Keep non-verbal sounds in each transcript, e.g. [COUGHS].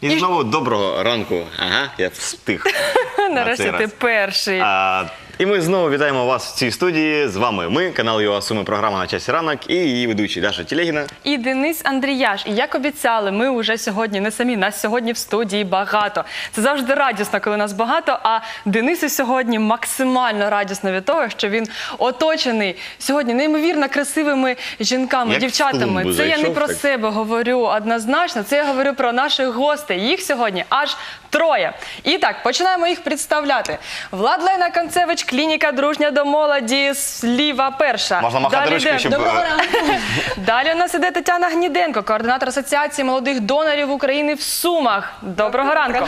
І знову доброго ранку. Ага, я встиг. [LAUGHS] Нарешті цей ти раз. перший. А, і ми знову вітаємо вас в цій студії. З вами ми, канал ЮА Суми, програма на часі ранок і її ведучий Даша Тілегіна. І Денис Андріяш. І як обіцяли, ми вже сьогодні не самі. Нас сьогодні в студії багато. Це завжди радісно, коли нас багато. А Денису сьогодні максимально радісно від того, що він оточений сьогодні неймовірно красивими жінками, Як дівчатами. Це я не про так. себе говорю однозначно. Це я говорю про наших гостей. Їх сьогодні аж троє. І так, починаємо їх представляти. Владлена Концевич, клініка дружня до молоді, сліва перша. Можна махати Далі йде- щоб Доброго е, Далі у нас іде Тетяна Гніденко, координатор Асоціації молодих донорів України в Сумах. Доброго ранку.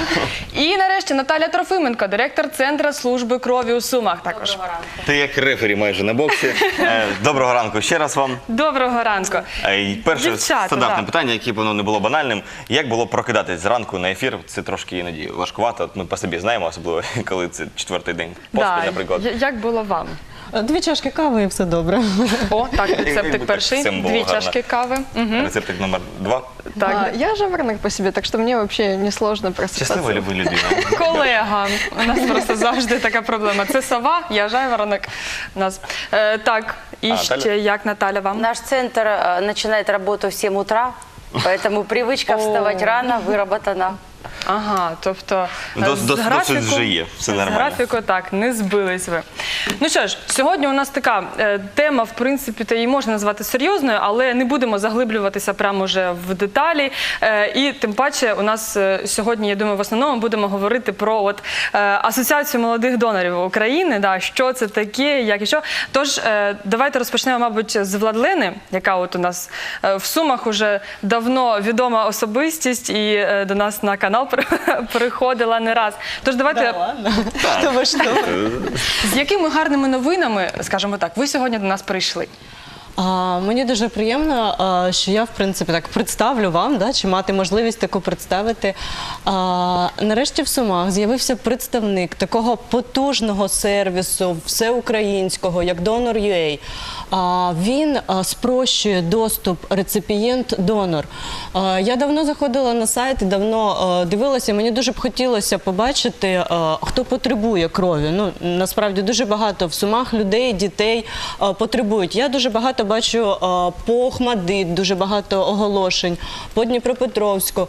І нарешті Наталя Трофименко, директор Центру служби крові у Сумах. Також Доброго ранку. ти як рефері майже на боксі. [LAUGHS] Е, Доброго ранку ще раз вам. доброго ранку. Е, і Перше Дівчата, стандартне да. питання, яке б воно не було банальним. Як було прокидатись зранку на ефір? Це трошки іноді важкувато. Ми по собі знаємо, особливо [LAUGHS] коли це четвертий день поспіль, Да, наприклад. я- Як було вам? Дві чашки кави і все добре. О, так, Якби рецептик так перший, всім було дві гарно. чашки кави. Мгм. Рецептик номер два. Так, А, я жаворонок по себе, так что мне вообще несложно просыпаться. Щаслива люби людина. колега. У нас просто завжди така проблема. Це сова, я жайворонок. У Нас. Е, так, і А, ще Наталя? як Наталя вам? Наш центр э, начинает работу в 7 утра, поэтому привычка вставать рано выработана. Ага, тобто е, Дос- з дос- графіку, вже є, все з нормально. графіку так, не збились ви. Ну що ж, сьогодні у нас така е, тема, в принципі, та її можна назвати серйозною, але не будемо заглиблюватися прямо вже в деталі. Е, і тим паче, у нас е, сьогодні, я думаю, в основному будемо говорити про от, е, Асоціацію молодих донорів України, да, що це таке, як і що. Тож, е, давайте розпочнемо, мабуть, з Владлени, яка от у нас е, в Сумах уже давно відома особистість і е, до нас на канал при- [LAUGHS] приходила не раз. Тож давайте Да ладно. Що ви що? з якими гарними новинами, скажімо так, ви сьогодні до нас прийшли? Мені дуже приємно, що я в принципі так представлю вам, да, чи мати можливість таку представити. Нарешті в Сумах з'явився представник такого потужного сервісу всеукраїнського, як Donor.ua. А, він спрощує доступ реципієнт-донор. Я давно заходила на сайт давно дивилася. Мені дуже б хотілося побачити, хто потребує крові. Ну насправді дуже багато в сумах людей, дітей потребують. Я дуже багато бачу по Охмадит, дуже багато оголошень, по Дніпропетровську.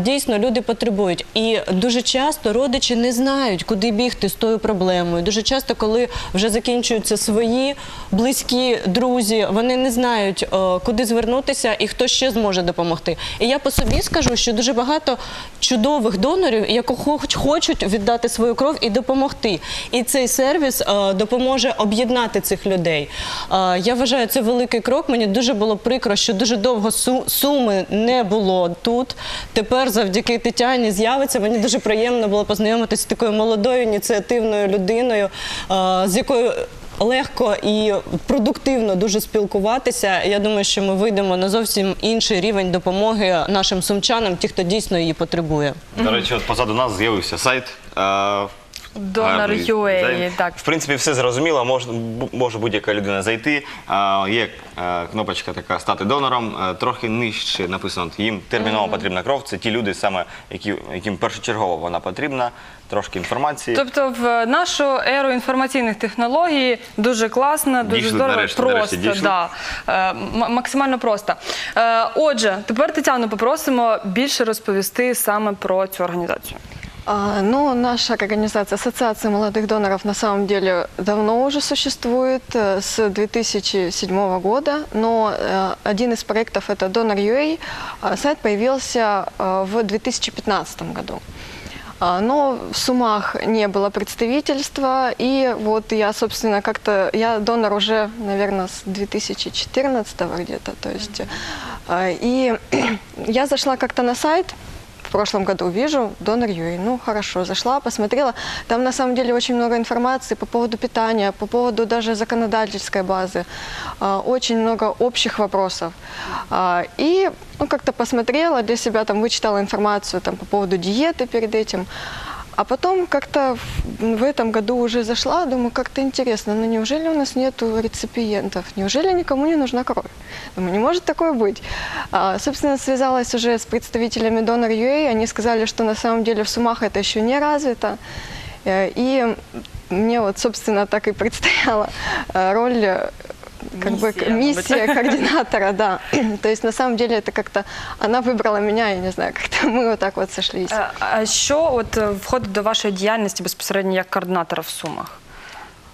Дійсно, люди потребують. І дуже часто родичі не знають, куди бігти з тою проблемою. Дуже часто, коли вже закінчуються свої близькі друзі, вони не знають, е, куди звернутися і хто ще зможе допомогти. І я по собі скажу, що дуже багато чудових донорів, які хочуть віддати свою кров і допомогти. І цей сервіс е, допоможе об'єднати цих людей. Е, Я вважаю, це великий крок. Мені дуже було прикро, що дуже довго суми не було тут. Тепер, завдяки Тетяні, з'явиться. Мені дуже приємно було познайомитися з такою молодою ініціативною людиною, е, з якою. Легко і продуктивно дуже спілкуватися. Я думаю, що ми вийдемо на зовсім інший рівень допомоги нашим сумчанам, ті, хто дійсно її потребує. До речі, от позаду нас з'явився сайт. Е, гарний дизайн. так. В принципі, все зрозуміло, може, бу- може будь-яка людина зайти. А, Є е, кнопочка така стати донором. Е, Трохи нижче написано, їм терміново потрібна кров. Це ті люди, саме які, яким першочергово вона потрібна. Трошки інформації. Тобто, в нашу еру інформаційних технологій дуже класно, дуже Дійшли, здорово, нарешті, просто нарешті дійшли. да, е, м- максимально просто. Е, Отже, тепер Тетяну попросимо більше розповісти саме про цю організацію. А, ну, наша организация Ассоциация молодых доноров на самом деле давно уже существует, э, с 2007 года, но э, один из проектов это Donor.ua. А Сайт появился э, в 2015 году. А, Но в Сумах не было представительства, и вот я, собственно, как-то, я донор уже, наверное, с 2014 где-то, то есть, и [CLEARS THROAT] я зашла как-то на сайт, прошлом году вижу донор Юрий. Ну, хорошо, зашла, посмотрела. Там на самом деле очень много информации по поводу питания, по поводу даже законодательской базы. А, Очень много общих вопросов. А, И ну, как-то посмотрела для себя, там вычитала информацию там, по поводу диеты перед этим. А потом как-то в, в этом году уже зашла, думаю, как-то интересно, ну неужели у нас нету реципиентов? Неужели никому не нужна кровь? Думаю, не может такое быть. А, собственно, связалась уже с представителями Donor.ua, они сказали, что на самом деле в Сумах это еще не развито. Э, И мне вот, собственно, так и предстояла э, роль э, как бы Миссия, миссия координатора, да. [COUGHS] То есть на самом деле это как-то она выбрала меня, я не знаю, как-то мы вот так вот сошлись. Е, А що от е, входить до вашої діяльності безпосередньо як координатора в Сумах?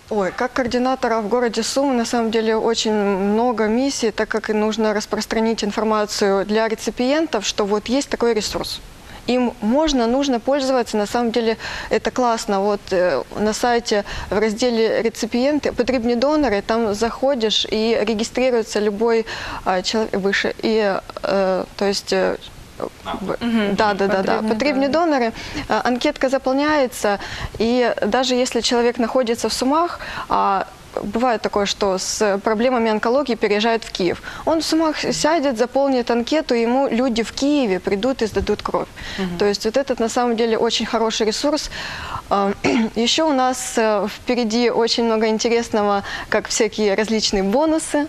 Ой, как координатора в городе Сумы на самом деле очень много миссий, так как и нужно распространить информацию для реципиентов, что вот есть такой ресурс. Им можно, нужно пользоваться. На самом деле это классно. Вот э, на сайте в разделе реципиенты, потребные доноры, там заходишь и регистрируется любой а, человек выше. И, э, то есть э, в- Да, да, да, да. Потребные Потребные доноры. А, Анкетка заполняется, и даже если человек находится в Сумах, а бывает такое, что с проблемами онкологии переезжает в Киев. Он в Сумах сядет, заполнит анкету, ему люди в Киеве придут и сдадут кровь. То есть вот этот на самом деле очень хороший ресурс. А, [CLEARS THROAT] Еще у нас э, впереди очень много интересного, как всякие различные бонусы.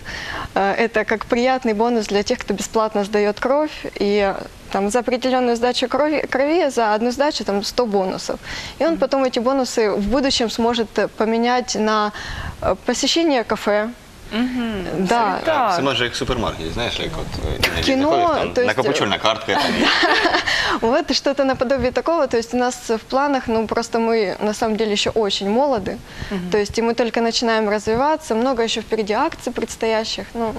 Э, Это как приятный бонус для тех, кто бесплатно сдает кровь. И там, за определенную сдачу крови, крови, за одну сдачу там 100 бонусов. И он потом эти бонусы в будущем сможет э, поменять на э, посещение кафе. Да, Так. Це може як в супермаркеті, знаєш, як от е, іноді Кіно, заходиш, там то есть, накопичувальна картка. [LAUGHS] Там, Вот и что-то наподобие такого. То есть у нас в планах, ну просто мы на самом деле еще очень молоды. То есть и мы только начинаем развиваться. Много еще впереди акций предстоящих. Ну,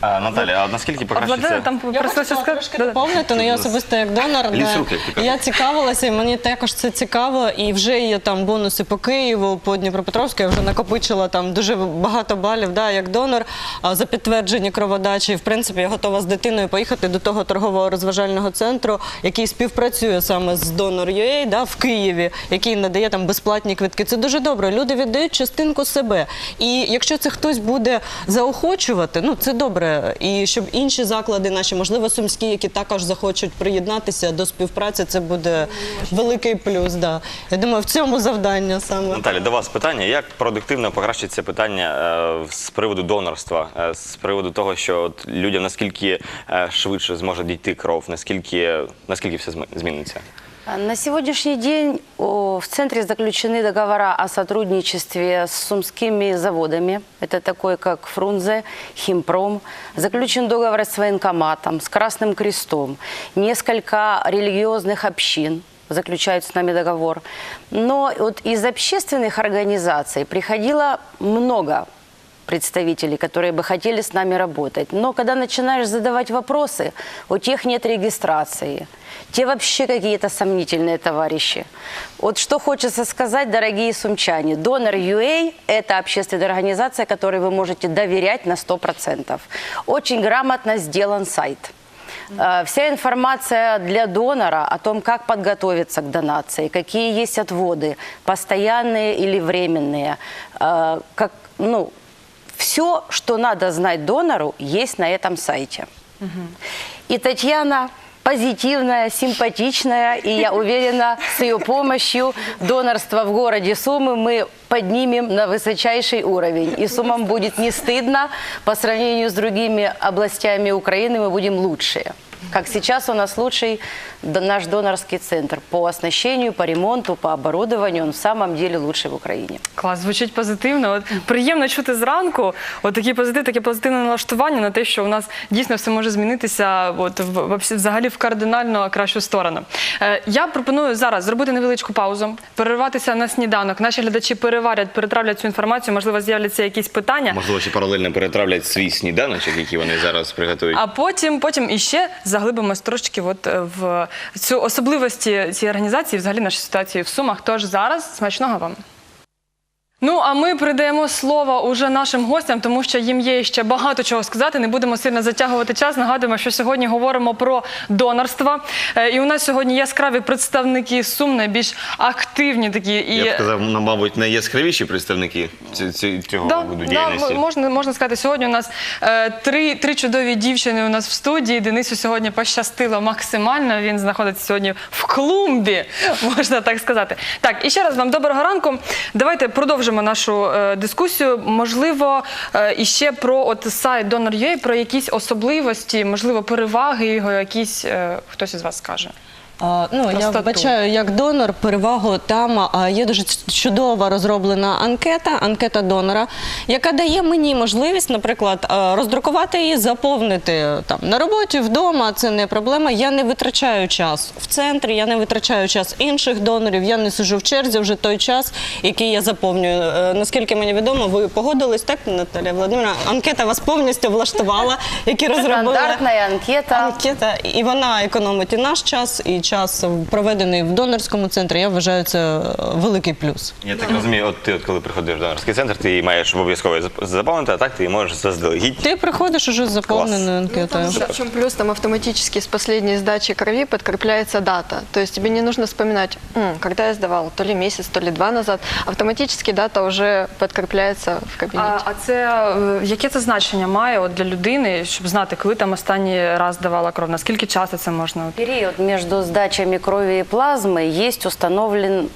а, Наталя, а наскільки А Владимир покращиться? там Я просто хотіла сказати. трошки доповнити, але я особисто як донор. Ліс да, руки, як ти кажеш. я цікавилася, і мені також це цікаво. І вже є там бонуси по Києву, по Дніпропетровську. Я вже накопичила там дуже багато балів да, як донор а, за підтверджені кроводачі. В принципі, я готова з дитиною поїхати до того торгового розважального центру, який співпрацює саме з Donor.ua да, в Києві, який надає там безплатні квитки. Це дуже добре. Люди віддають частинку себе. І якщо це хтось буде заохочувати, ну це добре. І щоб інші заклади наші, можливо, сумські, які також захочуть приєднатися до співпраці, це буде великий плюс. Да. Я думаю, в цьому завдання саме. Наталя, до вас питання. Як продуктивно покращиться питання е, з приводу донорства, е, з приводу того, що от людям наскільки е, швидше зможе дійти кров, наскільки, наскільки все зми- зміниться? А На сегодняшний день о, в центре заключены договора о сотрудничестве с сумскими заводами. Это такой, как Фрунзе, Химпром. Заключен договор с военкоматом, с Красным Крестом. Несколько религиозных общин заключают с нами договор. Но вот из общественных организаций приходило много представителей, которые бы хотели с нами работать. Но когда начинаешь задавать вопросы, у тех нет регистрации. Те вообще какие-то сомнительные товарищи. Вот что хочется сказать, дорогие сумчане. Donor.ua – это общественная организация, которой вы можете доверять на 100%. Очень грамотно сделан сайт. Э, Вся информация для донора о том, как подготовиться к донации, какие есть отводы, постоянные или временные, э, как, ну, все, что надо знать донору, есть на этом сайте. И Татьяна позитивная, симпатичная, и я уверена, с ее помощью донорство в городе Сумы мы поднимем на высочайший уровень. И Сумам будет не стыдно, по сравнению с другими областями Украины мы будем лучшие. Как сейчас у нас лучший наш донорский центр по оснащению, по ремонту, по оборудованию. Он в самом деле лучший в Украине. Клас, звучить позитивно. От приємно чути зранку. От такий позитив, таке позитивне налаштування на те, що у нас дійсно все може змінитися. От в, взагалі в кардинально кращу сторону. Е, я пропоную зараз зробити невеличку паузу, перерватися на сніданок. Наші глядачі переварять, перетравлять цю інформацію. Можливо, з'являться якісь питання. Можливо, ще паралельно перетравлять свій сніданочок, який вони зараз приготують. А потім, потім іще заглибимось трошки от е, в цю особливості цієї організації, взагалі нашої ситуації в Сумах. Тож зараз смачного вам. Ну а ми придаємо слово уже нашим гостям, тому що їм є ще багато чого сказати. Не будемо сильно затягувати час. Нагадуємо, що сьогодні говоримо про донорство. Е, І у нас сьогодні яскраві представники Сум, найбільш активні такі і Я б сказав, ну, мабуть, найяскравіші представники ці- ці- цього Да, виду да, діяльності. можна, можна сказати, сьогодні у нас е, три, три чудові дівчини у нас в студії. Денису сьогодні пощастило максимально. Він знаходиться сьогодні в клумбі, [LAUGHS] можна так сказати. Так, і ще раз вам доброго ранку. Давайте продовжимо нашу е, дискусію. Можливо, е, іще про от сайт Donor.ua, про якісь особливості, можливо, переваги його, якісь е, хтось із вас скаже. А, Ну, я вбачаю як донор перевагу там а, є дуже чудова розроблена анкета, анкета донора, яка дає мені можливість, наприклад, роздрукувати її, заповнити там на роботі, вдома. Це не проблема. Я не витрачаю час в центрі, я не витрачаю час інших донорів. Я не сижу в черзі вже той час, який я заповнюю. Е, Наскільки мені відомо, ви погодились, так, Наталія Володимирівна? Анкета вас повністю влаштувала, які розробили. Стандартная анкета. Анкета, і вона економить і наш час, і час проведений в донорському центрі. Я вважаю, це е, великий плюс. Я так розумію, от ти, от коли приходиш в донорський центр, ти її маєш обов'язково заповнити, а так ти її можеш заздалегідь. Ти приходиш уже з заповненою Ну, анкетою. в чем плюс, там автоматически с последней сдачи крови подкрепляется дата. То есть тебе не нужно вспоминать, «М, когда я сдавал, то ли месяц, то ли два назад. Автоматически дата уже подкрепляется в кабинете. А, а це е, яке це значення має от для людини, щоб знати, коли там останній раз давала кров? Наскільки часу це можна? от? Период между сдачами крови и плазмы есть установлен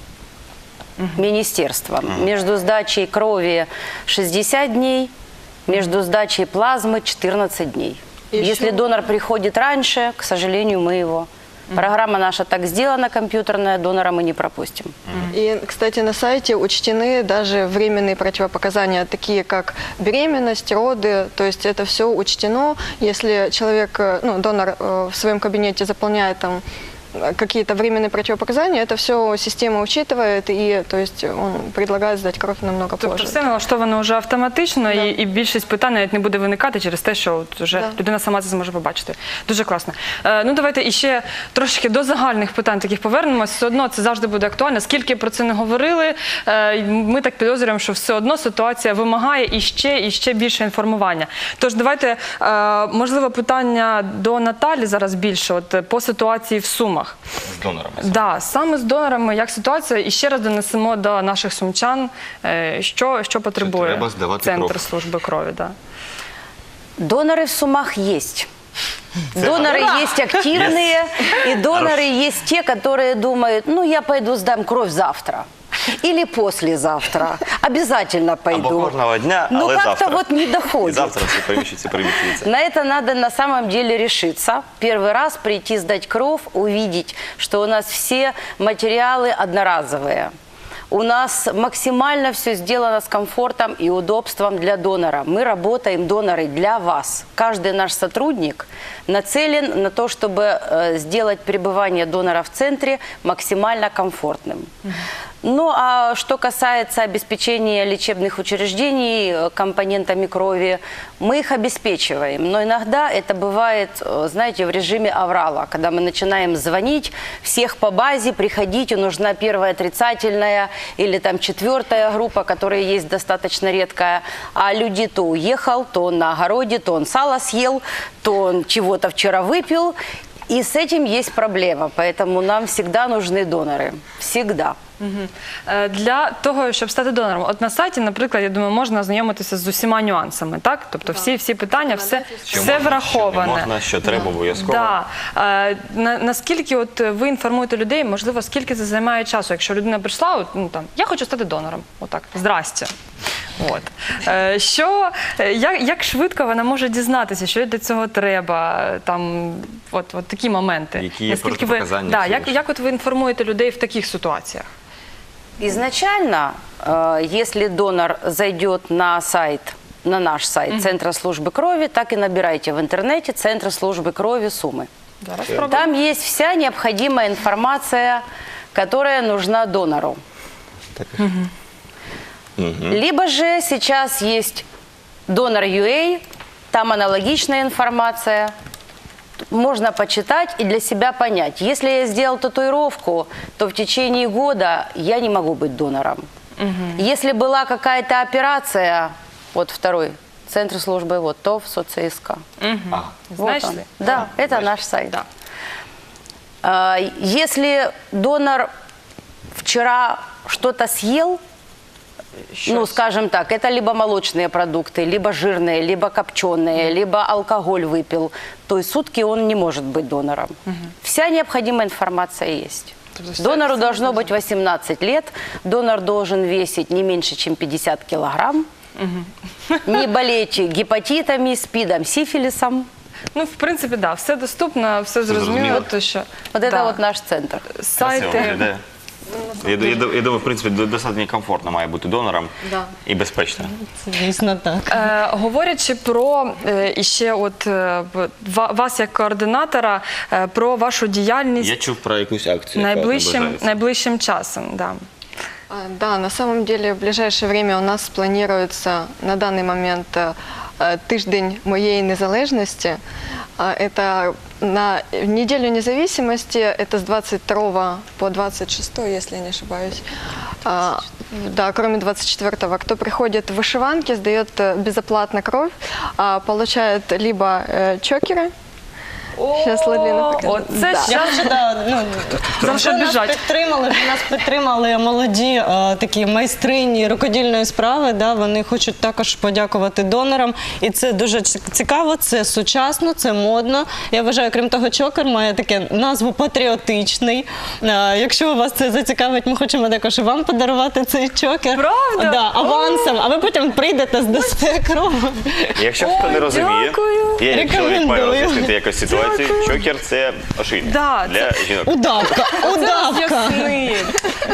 министерством. Между сдачей крови 60 дней, между сдачей плазмы 14 дней. Еще- Если донор приходит раньше, к сожалению, мы его. Программа наша так сделана, компьютерная, донора мы не пропустим. И, кстати, на сайте учтены даже временные противопоказания, такие как беременность, роды. То есть это все учтено. Если человек, э, ну, донор э, в своем кабинете заполняет там какие-то временные противопоказания, это все система учитывает, и то есть он предлагает сдать кровь намного Тобто позже. все налаштовано вже автоматично, Да. і, і більшість питань навіть не буде виникати через те, що от вже Да. людина сама це зможе побачити. Дуже класно. Е, ну давайте іще трошки до загальних питань таких повернемось. Все одно це завжди буде актуально. Скільки про це не говорили, е, ми так підозрюємо, що все одно ситуація вимагає іще і ще більше інформування. Тож давайте, е, можливо, питання до Наталі зараз більше, от е, по ситуації в Сумах. З донорами. Да, саме з донорами, як ситуація, і ще раз донесемо до наших сумчан, е, що, що потребує треба здавати центр кров. служби крові. Да. Доноры в Сумах есть. Доноры есть активные, и доноры есть те, которые думают, ну я пойду сдам кровь завтра. Или послезавтра. Обязательно пойду. Або кожного дня, Ну але как-то завтра. вот не І доходит. завтра все переміщується, переміщується. На это надо на самом деле решиться. Первый раз прийти сдать кровь, увидеть, что у нас все материалы одноразовые. У нас максимально все сделано с комфортом и удобством для донора. Мы работаем, доноры, для вас. Каждый наш сотрудник нацелен на то, чтобы э, сделать пребывание донора в центре максимально комфортным. Ну а что касается обеспечения лечебных учреждений э, компонентами крови, мы их обеспечиваем. Но иногда это бывает, э, знаете, в режиме аврала, когда мы начинаем звонить всех по базе, приходите, нужна первая отрицательная или там четвертая группа, которая есть достаточно редкая, а люди то уехал, то он на огороде, то он сало съел, то он чего-то вчера выпил. И с этим есть проблема, поэтому нам всегда нужны доноры. Всегда. Е, Для того, щоб стати донором, от на сайті, наприклад, я думаю, можна ознайомитися з усіма нюансами, так? Тобто всі, всі питання, все, Що все можна, враховане. Що не можна, що треба обов'язково. Да. Е, на, наскільки от ви інформуєте людей, можливо, скільки це займає часу, якщо людина прийшла, от, ну там я хочу стати донором. Отак, здрастя. От. Е, що, як, як швидко вона може дізнатися, що для цього треба? Там, от, от такі моменти. Які Наскільки ви, да, як, як от ви інформуєте людей в таких ситуаціях? Изначально, э, если донор зайдет на сайт, на наш сайт Центра службы крови, так и набирайте в интернете Центр службы крови Сумы. Спробуємо. Там есть вся необходимая информация, которая нужна донору. Либо же сейчас есть донор UA, там аналогичная информация. Можно почитать и для себя понять. Если я сделал татуировку, то в течение года я не могу быть донором. Если была какая-то операция, вот второй центр службы, вот ТОВ, СоцСК. А, Вот Знаешь он. ли? Да, это наш сайт. Да. А, Если донор вчера что-то съел, ну, скажем так, это либо молочные продукты, либо жирные, либо копченые, либо алкоголь выпил, то и сутки он не может быть донором. Вся необходимая информация есть. Донору должно быть 18 лет, донор должен весить не меньше, чем 50 килограмм, не [LAUGHS] болеть гепатитами, спидом, сифилисом. Ну, в принципі, да, все доступно, все зрозуміло. зрозуміло. То, що, Вот это да, вот наш центр. красиво сайти. виглядає. Я, я, я думаю, в принципі, до- достатньо комфортно має бути донором Да. і безпечно. Звісно, так. Е, говорячи про е, іще от е, в- ва- вас як координатора, е, про вашу діяльність Я чув про якусь акцію. яка найближчим, наближається. найближчим часом. Да. А, Да, на самом деле в ближайшее время у нас планируется на данный момент э, э, тиждень моей незалежности. А, Это на неделю независимости, это с 22 по 26, если я не ошибаюсь. А, Да, кроме 24-го. Кто приходит в вышиванке, сдает э, безоплатно кровь, а, получает либо э, чокеры, Щас Лаліна покаже. Оце Да. Я щас вже да, ну, вже нас біжать? підтримали, вже нас підтримали молоді е, такі майстрині рукодільної справи. Да, вони хочуть також подякувати донорам. І це дуже ці- цікаво, це сучасно, це модно. Я вважаю, крім того, чокер має таке назву патріотичний. Е, якщо вас це зацікавить, ми хочемо також і вам подарувати цей чокер. Правда? Да, авансом, а ви потім прийдете, здасте кров. Якщо хто не розуміє, дякую. Я як чоловік маю Рекомендую. роз'яснити якось ситуацію. Чокер це ошейник Да, для жінок. Удавка, удавка. Ні,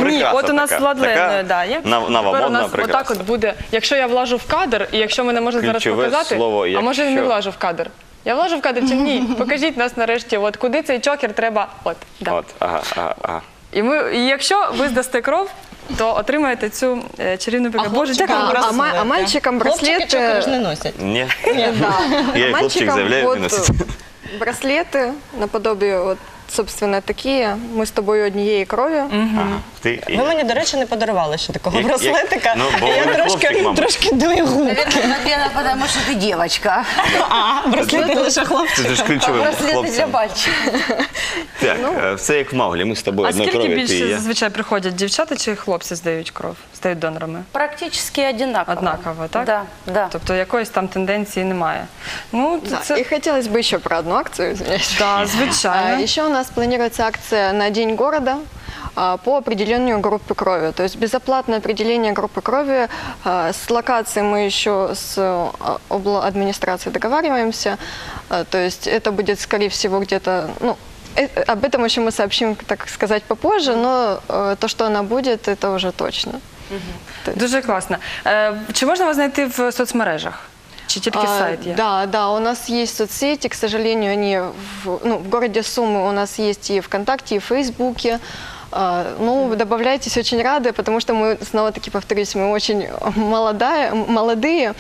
Прикраса от у нас така. владленою, Така нав- Тепер у новомодна нас прикраса. отак от буде, якщо я влажу в кадр, і якщо мене можна зараз Ключове показати, слово а може я не «якщо». влажу в кадр. Я влажу в кадр чи ні? [LAUGHS] Покажіть нас нарешті, от куди цей чокер треба. От, да. От, ага, ага, ага. І, ми, і якщо ви здасте кров, то отримаєте цю е, чарівну прикрасу. Боже, хлопчикам дякую. А, а ма- а мальчикам Хлопчики браслеты... чокер ж не носять. Ні. Да. [LAUGHS] Я А як хлопчик мальчикам заявляю, вот, не носить. браслеты наподобие вот, собственно, такие. Мы с тобой однієї крові. Ага. Ти, і- Ви мені, до речі, не подарували ще такого Як- як- браслетика. ну, бо І я ви не трошки, хлопчик, мабуть. трошки дую губки. Наверное, потому что ты девочка. А, браслети лише хлопці. Це ж ключовим Браслеты для хлопцем. мальчиков. Так, е, все як в Мауглі, ми з тобою А одної скільки крові, ти і більше я. зазвичай приходять дівчата чи хлопці здають кров, стають донорами? Практически одинаково. Однаково, так? Да, да. Тобто якоїсь там тенденції немає. Ну, Да. це, И хотелось бы еще про одну акцию, извиняюсь. да, А, звичайно. Еще у нас планируется акция на День города а, по определению группы крови. То есть безоплатное определение группы крови. А, С локацией мы еще с а, обла- администрацией договариваемся. А, То есть это будет, скорее всего, где-то... Ну, э, об этом еще мы сообщим, так сказать, попозже, но э, то, что она будет, это уже точно. Дуже класно. Е, Чи можна вас знайти в соцмережах? Чи тільки А, сайт є? Да, да, у нас есть соцсети, к сожалению, они в, ну, в городе Сумы у нас есть и ВКонтакте, и в Фейсбуке. А, Ну, добавляйтесь, очень рады, потому что мы, снова-таки повторюсь, мы очень молодая, м- молодые,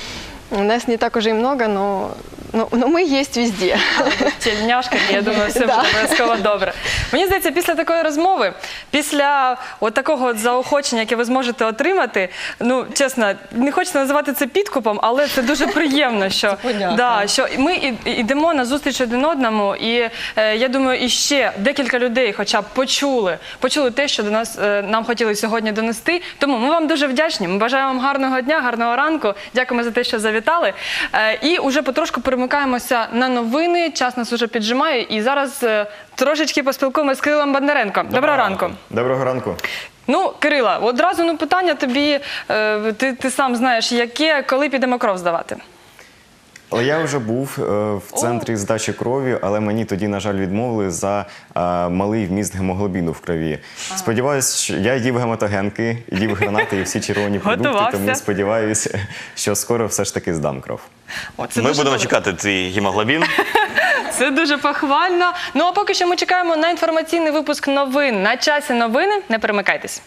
у нас не так уже и много, но, но, но мы есть везде. [LAUGHS] Тільняшка, я думаю, все буде обов'язково добре. Мені здається, після такої розмови, після от такого от заохочення, яке ви зможете отримати, ну чесно, не хочеться називати це підкупом, але це дуже приємно, що, да, що ми і- і- йдемо на зустріч один одному, і е, я думаю, і ще декілька людей, хоча б почули, почули те, що до нас е, нам хотіли сьогодні донести. Тому ми вам дуже вдячні. Ми бажаємо вам гарного дня, гарного ранку. Дякуємо за те, що завітали. Е, І уже потрошку перемикаємося на новини. Час нас уже піджимає. І зараз е, трошечки поспілкуємося з Кирилом Бондаренко. Доброго, ранку. Доброго ранку. Ну, Кирила, одразу ну питання тобі. е, Ти, ти сам знаєш, яке, коли підемо кров здавати? Але я вже був е, в центрі здачі крові, але мені тоді, на жаль, відмовили за е, малий вміст гемоглобіну в крові. Сподіваюсь, що я їв гематогенки, їв гранати і всі червоні продукти, Готувався. тому сподіваюся, що скоро все ж таки здам кров. О, це Ми дуже будемо добре. чекати твій гемоглобін. [LAUGHS] Це дуже похвально. Ну а поки що ми чекаємо на інформаційний випуск новин. На часі новини. Не перемикайтесь.